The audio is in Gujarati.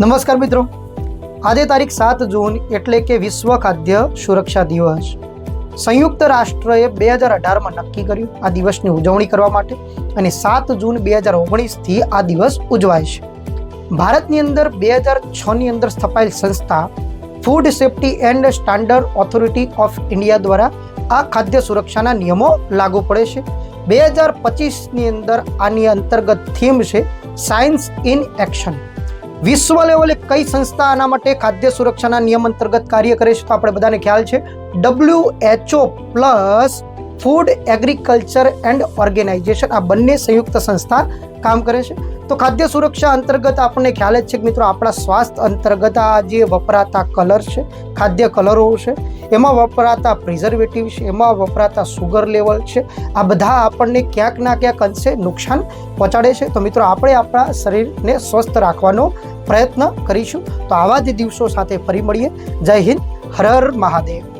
નમસ્કાર મિત્રો. આજે તારીખ સાત જૂન એટલે કે વિશ્વ ખાદ્ય સુરક્ષા દિવસ. સંયુક્ત રાષ્ટ્રએ બે હજાર અઢારમાં નક્કી કર્યું આ દિવસની ઉજવણી કરવા માટે અને સાત જૂન બે હજાર ઓગણીસથી આ દિવસ ઉજવાય છે. ભારતની અંદર બે હજાર છની અંદર સ્થપાયેલ સંસ્થા food safety and standard authority of India દ્વારા આ ખાદ્ય સુરક્ષાના નિયમો લાગુ પડે છે. બે હજાર પચીસની અંદર આની અંતર્ગત થીમ છે સાયન્સ ઇન એક્શન વિશ્વ લેવલે કઈ સંસ્થા આના માટે ખાદ્ય સુરક્ષાના નિયમ અંતર્ગત કાર્ય કરે છે તો આપણે બધાને ખ્યાલ છે. W HO plus food agriculture and organisation આ બંને સંયુક્ત સંસ્થા કામ કરે છે. તો ખાદ્ય સુરક્ષા અંતર્ગત આપણને ખ્યાલ જ છે કે મિત્રો આપણા સ્વાસ્થ્ય અંતર્ગત આ જે વપરાતા કલર છે, ખાદ્ય કલરો છે એમાં વપરાતા પ્રિઝર્વેટિવ છે, એમાં વપરાતા સુગર લેવલ છે. આ બધા આપણને ક્યાંક ના ક્યાંક અંશે નુકસાન પહોંચાડે છે. તો મિત્રો, આપણે આપણા શરીરને સ્વસ્થ રાખવાનો પ્રયત્ન કરીશું. તો આવા જ દિવસો સાથે ફરી મળીએ. જય હિન્દ, હર હર મહાદેવ.